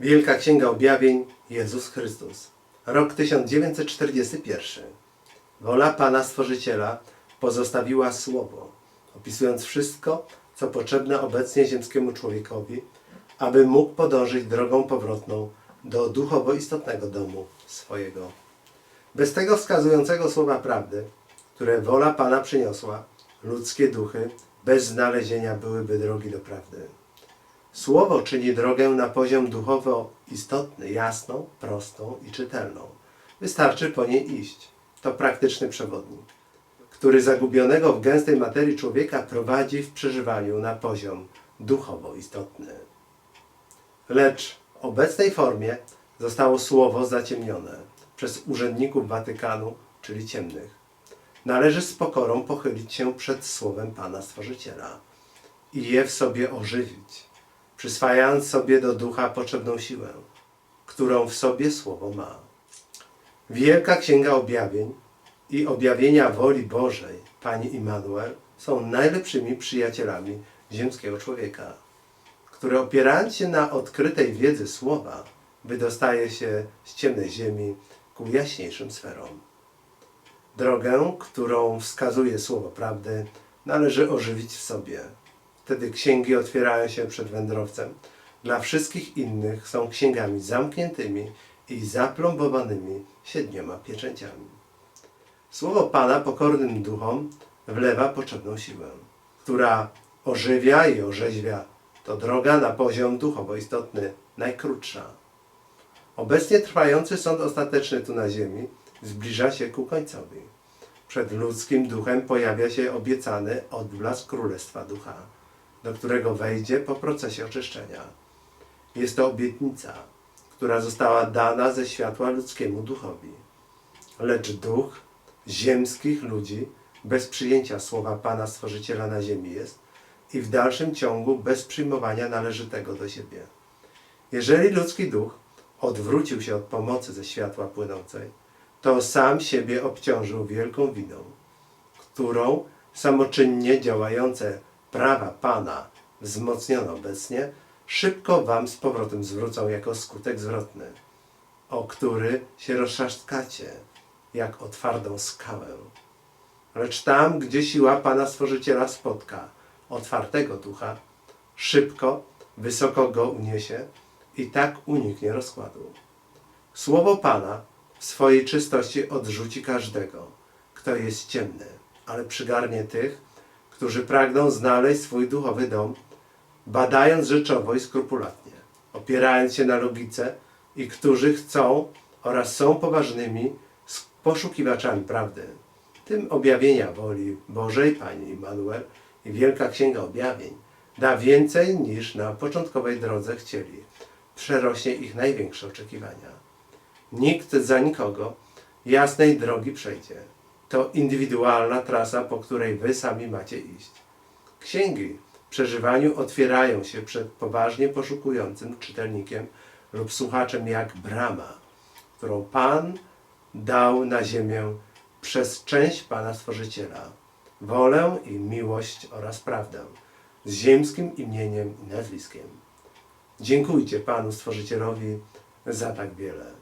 Wielka Księga Objawień Jezus Chrystus. Rok 1941. Wola Pana Stworzyciela pozostawiła Słowo, opisując wszystko, co potrzebne obecnie ziemskiemu człowiekowi, aby mógł podążyć drogą powrotną do duchowo istotnego domu swojego. Bez tego wskazującego słowa prawdy, które wola Pana przyniosła, ludzkie duchy bez znalezienia byłyby drogi do prawdy. Słowo czyni drogę na poziom duchowo istotny, jasną, prostą i czytelną. Wystarczy po niej iść. To praktyczny przewodnik, który zagubionego w gęstej materii człowieka prowadzi w przeżywaniu na poziom duchowo istotny. Lecz w obecnej formie zostało słowo zaciemnione przez urzędników Watykanu, czyli ciemnych. Należy z pokorą pochylić się przed słowem Pana Stworzyciela i je w sobie ożywić, przyswajając sobie do ducha potrzebną siłę, którą w sobie słowo ma. Wielka Księga Objawień i objawienia woli Bożej Pani Immanuel są najlepszymi przyjacielami ziemskiego człowieka, który opierając się na odkrytej wiedzy słowa, wydostaje się z ciemnej ziemi ku jaśniejszym sferom. Drogę, którą wskazuje słowo prawdy, należy ożywić w sobie. Wtedy księgi otwierają się przed wędrowcem. Dla wszystkich innych są księgami zamkniętymi i zaplombowanymi siedmioma pieczęciami. Słowo Pana pokornym duchom wlewa potrzebną siłę, która ożywia i orzeźwia. To droga na poziom duchowo istotny, najkrótsza. Obecnie trwający sąd ostateczny tu na ziemi zbliża się ku końcowi. Przed ludzkim duchem pojawia się obiecany odblask Królestwa Ducha, do którego wejdzie po procesie oczyszczenia. Jest to obietnica, która została dana ze światła ludzkiemu duchowi. Lecz duch ziemskich ludzi bez przyjęcia słowa Pana Stworzyciela na ziemi jest i w dalszym ciągu bez przyjmowania należytego do siebie. Jeżeli ludzki duch odwrócił się od pomocy ze światła płynącej, to sam siebie obciążył wielką winą, którą samoczynnie działające prawa Pana, wzmocnione obecnie, szybko Wam z powrotem zwrócą jako skutek zwrotny, o który się roztrzaskacie, jak o twardą skałę. Lecz tam, gdzie siła Pana Stworzyciela spotka otwartego ducha, szybko, wysoko go uniesie i tak uniknie rozkładu. Słowo Pana w swojej czystości odrzuci każdego, kto jest ciemny, ale przygarnie tych, którzy pragną znaleźć swój duchowy dom, badając rzeczowo i skrupulatnie, opierając się na logice i którzy chcą oraz są poważnymi poszukiwaczami prawdy. Tym objawienia woli Bożej Pani Immanuel i Wielka Księga Objawień da więcej niż na początkowej drodze chcieli. Przerośnie ich największe oczekiwania. Nikt za nikogo jasnej drogi przejdzie. To indywidualna trasa, po której wy sami macie iść. Księgi w przeżywaniu otwierają się przed poważnie poszukującym czytelnikiem lub słuchaczem jak brama, którą Pan dał na ziemię przez część Pana Stworzyciela, wolę i miłość oraz prawdę, z ziemskim imieniem i nazwiskiem. Dziękujcie Panu Stworzycielowi za tak wiele.